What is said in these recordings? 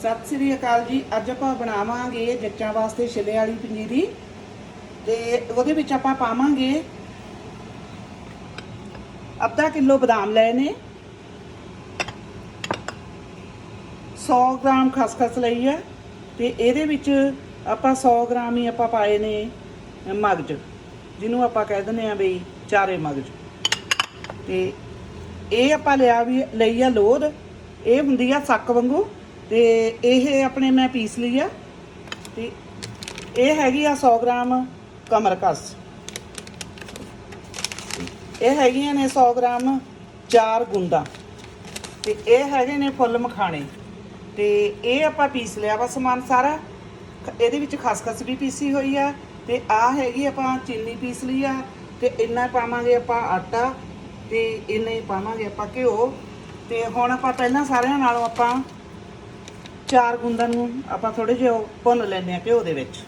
ਸਤਿ ਸ੍ਰੀ ਅਕਾਲ ਜੀ। ਅੱਜ ਆਪਾਂ ਬਣਾਵਾਂਗੇ ਜੱਚਾਂ ਵਾਸਤੇ ਛਿੱਲੇ ਵਾਲੀ ਪੰਜੀਰੀ। ਤੇ ਉਹਦੇ ਵਿੱਚ ਆਪਾਂ ਪਾਵਾਂਗੇ ਅੱਧਾ ਕਿਲੋ ਬਦਾਮ ਲਏ ਨੇ 100 ਗ੍ਰਾਮ ਖਸਖਸ ਲਈ ਆ। ਤੇ ਇਹਦੇ ਵਿੱਚ ਆਪਾਂ 100 ਗ੍ਰਾਮ ਹੀ ਆਪਾਂ ਪਾਏ ਨੇ ਮਗਜ, ਜਿਹਨੂੰ ਆਪਾਂ ਕਹਿ ਦਿੰਦੇ ਆ ਬਈ ਚਾਰੇ ਮਗਜ। ਤੇ ਇਹ ਆਪਾਂ ਲਿਆ ਵੀ ਲਈ ਆ ਲੋਧ। ਇਹ ਹੁੰਦੀ ਆ ਸੱਕ ਵਾਂਗੂ। ਤੇ ਇਹ ਆਪਣੇ ਮੈਂ ਪੀਸ ਲਈ ਆ ਤੇ ਇਹ ਹੈਗੀ ਆ 100 ਗ੍ਰਾਮ ਕਮਰਕਸ ਇਹ ਹੈਗੀਆਂ ਨੇ 100 ਗ੍ਰਾਮ ਚਾਰ ਗੁੰਡਾ ਤੇ ਇਹ ਹੈਗੇ ਨੇ ਫੁੱਲ ਮਖਾਣੇ। ਤੇ ਇਹ ਆਪਾਂ ਪੀਸ ਲਿਆ ਵਾ ਸਮਾਨ ਸਾਰਾ। ਇਹਦੇ ਵਿੱਚ ਖਸਖਸ ਵੀ ਪੀਸੀ ਹੋਈ ਆ ਤੇ ਆ ਹੈਗੀ ਆਪਾਂ ਚੀਨੀ ਪੀਸ ਲਈ ਆ ਤੇ ਇੰਨਾ ਪਾਵਾਂਗੇ ਆਪਾਂ ਆਟਾ ਤੇ ਇੰਨਾ ਹੀ ਪਾਵਾਂਗੇ ਆਪਾਂ ਘਿਓ। ਤੇ ਹੁਣ ਆਪਾਂ ਪਹਿਲਾਂ ਸਾਰਿਆਂ ਨਾਲੋਂ ਆਪਾਂ ਚਾਰ ਗੁੰਦਾਂ ਨੂੰ ਆਪਾਂ ਥੋੜੇ ਜਿਹਾ ਭੁੰਨ ਲੈਂਦੇ ਆ ਘਿਓ ਦੇ ਵਿੱਚ।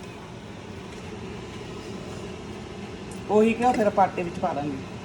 ਉਹੀ ਘਿਓ ਫਿਰ ਪਾਟੇ ਵਿੱਚ ਪਾ ਦਾਂਗੇ।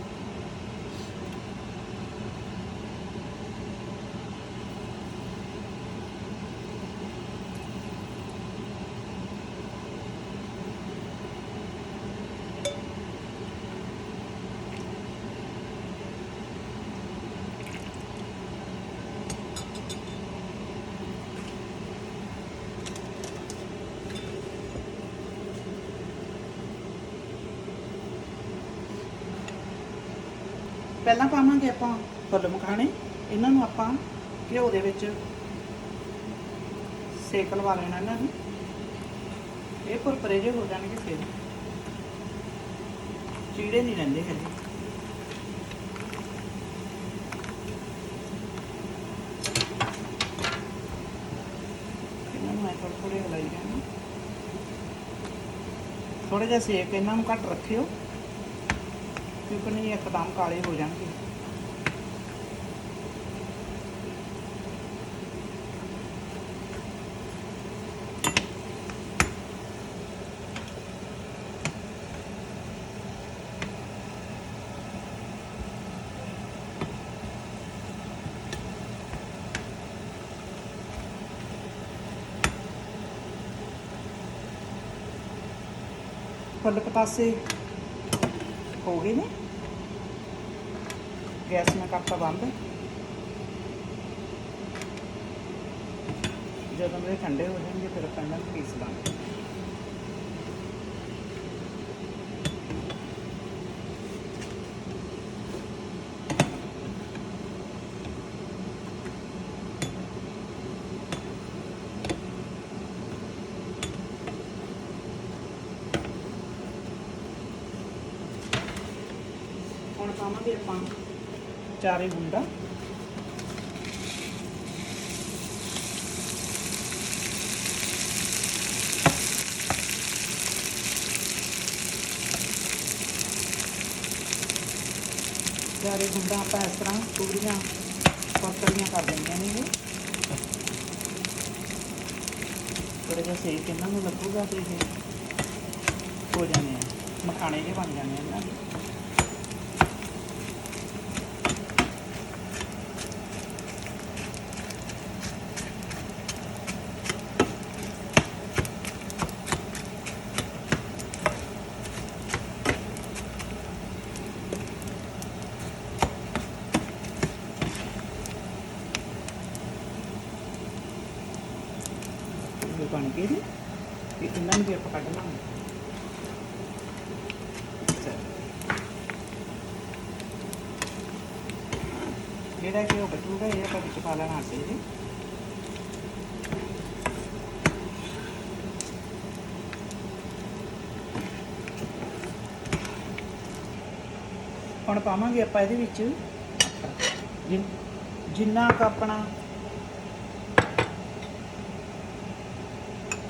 ਪਹਿਲਾਂ ਪਾਵਾਂਗੇ ਆਪਾਂ ਫੁੱਲ ਮਖਾਣੇ। ਇਹਨਾਂ ਨੂੰ ਆਪਾਂ ਘਿਓ ਦੇ ਵਿੱਚ ਸੇਕ ਲਵਾ ਲੈਣਾ ਇਹਨਾਂ ਨੂੰ। ਇਹ ਕੁਰਕਰੇ ਜਿਹੇ ਹੋ ਜਾਣਗੇ ਫਿਰ। ਚੀੜੇ ਨਹੀਂ ਰਹਿੰਦੇ ਹੈਗੇ ਇਹਨਾਂ ਨੂੰ ਐ ਥੋੜੇ ਥੋੜੇ ਹਲਾਈ ਜਾਣਾ ਥੋੜਾ ਜਿਹਾ ਸੇਕ ਇਹਨਾਂ ਨੂੰ ਘੱਟ ਰੱਖਿਓ। ਕਿਉਂਕਿ ਨਹੀਂ ਇੱਕਦਮ ਕਾਲੇ ਹੋ ਜਾਣਗੇ। ਫੁੱਲ ਪਤਾਸੇ ਹੋ ਗਏ ਨੇ। ਗੈਸ ਮੈਂ ਕਰਤਾ ਬੰਦ। ਜਦੋਂ ਇਹ ਠੰਡੇ ਹੋ ਜਾਣਗੇ, ਫਿਰ ਆਪਾਂ ਇਹਨਾਂ ਨੂੰ ਪੀਸ ਲਾਂਗੇ। ਪਾਵਾਂਗੇ ਆਪਾਂ। ਚਾਰੇ ਗੁੰਡਾ। ਚਾਰੇ ਗੁੰਡਾ ਆਪਾਂ ਇਸ ਤਰ੍ਹਾਂ ਪੂਰੀਆਂ ਪਤਲੀਆਂ ਕਰ ਦਿੰਦੀਆਂ ਨੇ ਇਹ। ਥੋੜਾ ਜਿਹਾ ਸੇਕ ਇਹਨਾਂ ਨੂੰ ਲੱਗੂਗਾ ਤੇ ਇਹ ਹੋ ਜਾਣੇ ਆ। ਮਖਾਣੇ ਜੇ ਬਣ ਜਾਣੇ ਆ ਇਹਨਾਂ ਦੇ ਇਹ ਬਣ ਗਏ ਨੇ ਤੇ ਇਹਨਾਂ ਨੂੰ ਵੀ ਆਪਾਂ ਕੱਢ ਲਾਂਗੇ। ਜਿਹੜਾ ਕਿ ਉਹ ਬਚੂਗਾ ਇਹ ਆਪਾਂ ਵਿੱਚ ਪਾ ਲੈਣਾ ਆਟੇ ਦੇ ਹੁਣ ਪਾਵਾਂਗੇ ਆਪਾਂ ਇਹਦੇ ਵਿੱਚ ਜਿੰਨਾ ਕੁ ਆਪਣਾ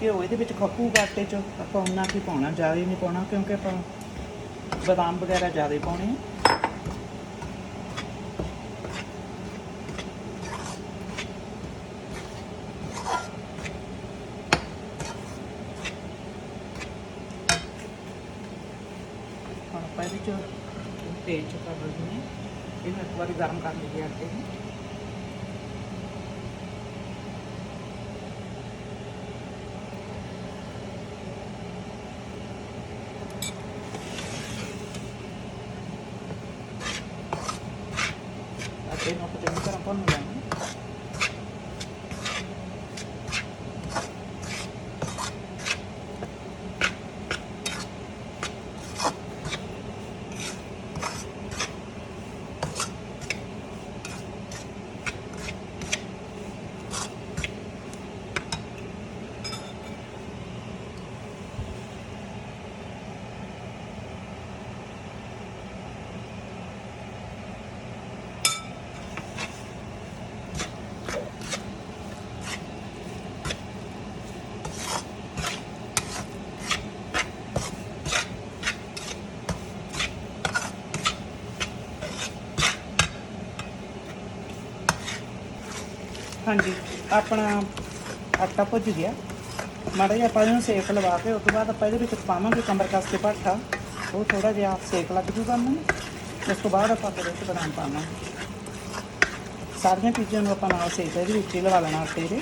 ਘਿਓ ਇਹਦੇ ਵਿੱਚ ਖੱਪੂਗਾ ਆਟੇ 'ਚ ਆਪਾਂ ਉਨਾ ਕੀ ਪਾਉਣਾ, ਜ਼ਿਆਦਾ ਨਹੀਂ ਪਾਉਣਾ, ਕਿਉਂਕਿ ਆਪਾਂ ਬਦਾਮ ਵਗੈਰਾ ਜ਼ਿਆਦਾ ਪਾਉਣੇ ਆ। ਹੁਣ ਆਪਾਂ ਇਹਦੇ 'ਚ ਤੇਲ 'ਚ ਕਰ ਦਿੰਦੇ ਹਾਂ। ਇਹਨੂੰ ਇੱਕ ਵਾਰੀ ਗਰਮ ਕਰ ਲਈਏ ਆਟੇ ਨੂੰ। ਹਾਂਜੀ, ਆਪਣਾ ਆਟਾ ਭੁੱਜ ਗਿਆ। ਮਾੜਾ ਜਿਹਾ ਆਪਾਂ ਇਹਨੂੰ ਸੇਕ ਲਵਾ ਕੇ, ਉਸ ਤੋਂ ਬਾਅਦ ਆਪਾਂ ਇਹਦੇ ਵਿੱਚ ਪਾਵਾਂਗੇ ਕਮਰ ਕਸ ਕੇ ਭੱਠਾ ਉਹ ਥੋੜਾ ਜਿਹਾ ਸੇਕ ਲੱਗ ਜੂਗਾ ਉਹਨੂੰ। ਉਸ ਤੋਂ ਬਾਅਦ ਆਪਾਂ ਇਹਦੇ ਵਿੱਚ ਬਦਾਮ ਪਾਵਾਂਗੇ। ਸਾਰੀਆਂ ਚੀਜ਼ਾਂ ਨੂੰ ਆਪਾਂ ਨਾਲ ਸੇਕ, ਇਹਦੇ ਵਿੱਚ ਹੀ ਲਵਾ ਲੈਣਾ ਆਟੇ ਦੇ।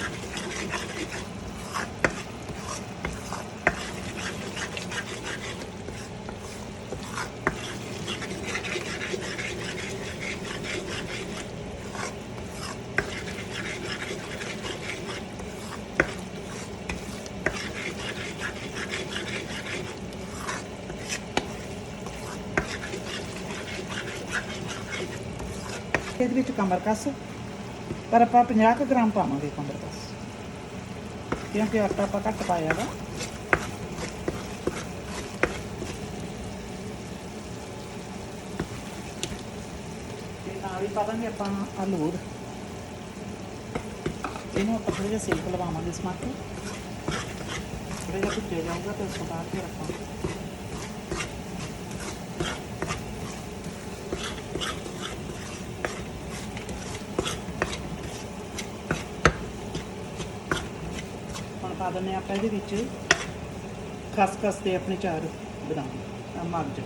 ਇਹਦੇ ਵਿੱਚ ਕਮਰ ਪਰ ਆਪਾਂ 50 ਗ੍ਰਾਮ ਪਾਵਾਂਗੇ ਕਮਰ ਕਿਉਂਕਿ ਆਟਾ ਆਪਾਂ ਘੱਟ ਪਾਇਆ ਵਾ। ਨਾਲ ਹੀ ਪਾ ਦਾਂਗੇ ਆਪਾਂ ਆਲੂ ਇਹਨੂੰ ਆਪਾਂ ਥੋੜਾ ਜਿਹਾ ਸੇਕ ਲਵਾਵਾਂਗੇ ਇਸ ਮਾਤੇ ਥੋੜਾ ਜਿਹਾ ਭੁੱਜਿਆ ਜਾਊਗਾ ਤੇ ਉਸ ਤੋਂ ਬਾਅਦ ਫਿਰ ਆਪਾਂ ਹੁਣ ਦਿੰਦੇ ਹਾਂ ਆਪਾਂ ਇਹਦੇ ਵਿੱਚ। ਖਸਖਸ ਦੇ ਆਪਣੇ ਚਾਰ ਬਦਾਮ ਆ ਮਗਜ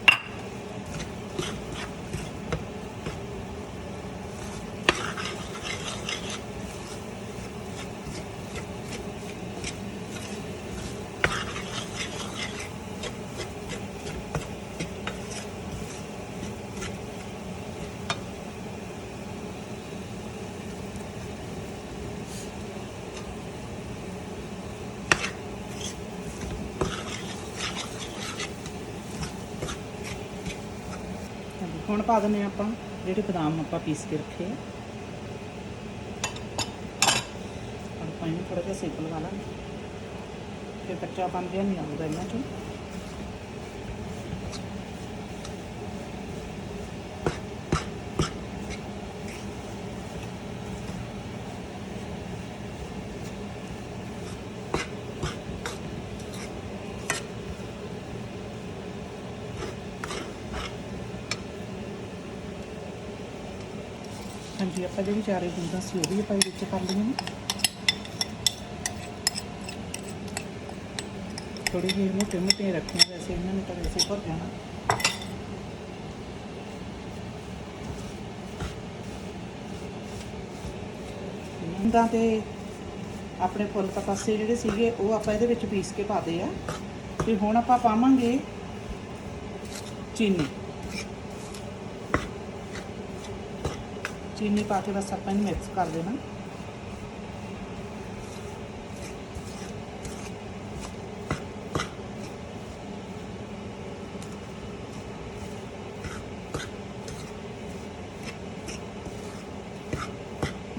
ਹੁਣ ਪਾ ਦਿੰਦੇ ਹਾਂ ਆਪਾਂ, ਜਿਹੜੇ ਬਦਾਮ ਆਪਾਂ ਪੀਸ ਕੇ ਰੱਖੇ ਆ। ਆਪਾਂ ਇਹਨੂੰ ਥੋੜਾ ਜਿਹਾ ਸੇਕ ਲਗਾ ਲਾਂਗੇ ਫਿਰ ਕੱਚਾ ਬਣ ਜਿਹਾ ਨਹੀਂ ਆਉਂਦਾ ਇਹਨਾਂ ਚੋਂ। ਹਾਂਜੀ ਆਪਾਂ ਜਿਹੜੀ ਚਾਰੇ ਗੁੰਦਾਂ ਸੀ ਉਹ ਵੀ ਆਪਾਂ ਇਹਦੇ ਵਿੱਚ ਕਰ ਲਈਆਂ ਨੇ। ਥੋੜੀ ਜਿਹੀ ਮੋਟੇ ਮੋਟੇ ਰੱਖੀਆਂ ਵੈਸੇ ਇਹਨਾਂ ਨੇ ਤਾਂ ਵੈਸੇ ਭਰ ਜਾਣਾ। ਗੁੰਦਾਂ ਤੇ ਆਪਣੇ ਫੁੱਲ ਤਪਾਸੇ ਜਿਹੜੇ ਸੀਗੇ, ਉਹ ਆਪਾਂ ਇਹਦੇ ਵਿੱਚ ਪੀਸ ਕੇ ਪਾਦੇ ਆ। ਤੇ ਹੁਣ ਆਪਾਂ ਪਾਵਾਂਗੇ ਚੀਨੀ। ਚੀਨੀ ਪਾ ਕੇ ਬਸ ਆਪਾਂ ਇਹਨੂੰ ਮਿਕਸ ਕਰ ਦੇਣਾ।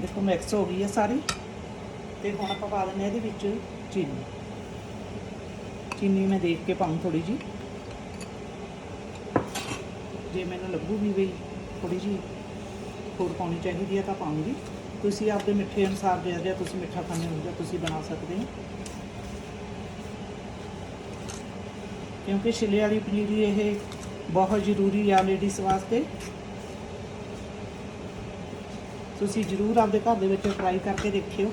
ਦੇਖੋ ਮਿਕਸ ਹੋ ਗਈ ਹੈ ਸਾਰੀ। ਤੇ ਹੁਣ ਆਪਾਂ ਪਾ ਦਿੰਦੇ ਹਾਂ ਇਹਦੇ ਵਿੱਚ ਚੀਨੀ। ਚੀਨੀ ਮੈਂ ਦੇਖ ਕੇ ਪਾਉਂ ਥੋੜੀ ਜੀ ਜੇ ਮੈਨੂੰ ਲੱਗੂਗੀ ਵੀ ਥੋੜੀ ਜੀ ਹੋਰ ਪਾਉਣੀ ਚਾਹੀਦੀ ਹੈ ਤਾਂ ਪਾਉਂਗੀ। ਤੁਸੀਂ ਆਪਦੇ ਮਿੱਠੇ ਅਨੁਸਾਰ ਜੇ ਜੇ ਤੁਸੀਂ ਮਿੱਠਾ ਖਾਂਦੇ ਹੋ, ਜਾਂ ਤੁਸੀਂ ਬਣਾ ਸਕਦੇ ਹੋ। ਕਿਉਂਕਿ ਛਿੱਲੇ ਵਾਲੀ ਪਨੀਰੀ ਇਹ ਬਹੁਤ ਜ਼ਰੂਰੀ ਆ ਲੇਡੀਜ਼ ਵਾਸਤੇ। ਤੁਸੀਂ ਜ਼ਰੂਰ ਆਪਦੇ ਘਰ ਦੇ ਵਿੱਚ ਟਰਾਈ ਕਰਕੇ ਦੇਖਿਓ।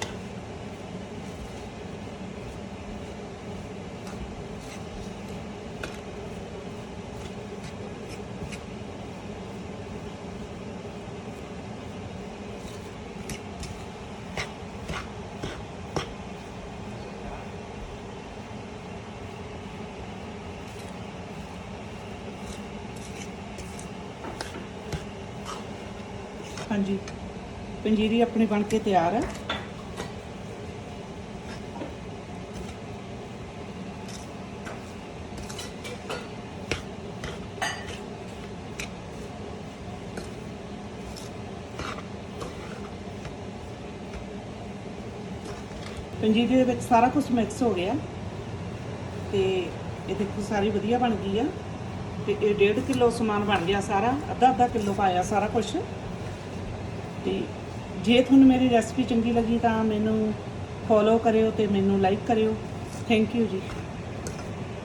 ਹਾਂਜੀ। ਪੰਜੀਰੀ ਆਪਣੀ ਬਣ ਕੇ ਤਿਆਰ ਹੈ। ਪੰਜੀਰੀ ਦੇ ਵਿੱਚ ਸਾਰਾ ਕੁਝ ਮਿਕਸ ਹੋ ਗਿਆ। ਤੇ ਇਹ ਦੇਖੋ ਸਾਰੀ ਵਧੀਆ ਬਣ ਗਈ ਆ। ਤੇ ਇਹ 1.5 ਕਿਲੋ ਸਮਾਨ ਬਣ ਗਿਆ ਸਾਰਾ। ਅੱਧਾ ਅੱਧਾ ਕਿਲੋ ਪਾਇਆ ਸਾਰਾ ਕੁਝ ਤੇ ਜੇ ਤੁਹਾਨੂੰ ਮੇਰੀ ਰੈਸਪੀ ਚੰਗੀ ਲੱਗੀ ਤਾਂ ਮੈਨੂੰ ਫੋਲੋ ਕਰਿਓ ਤੇ ਮੈਨੂੰ ਲਾਈਕ ਕਰਿਓ। ਥੈਂਕ ਯੂ ਜੀ।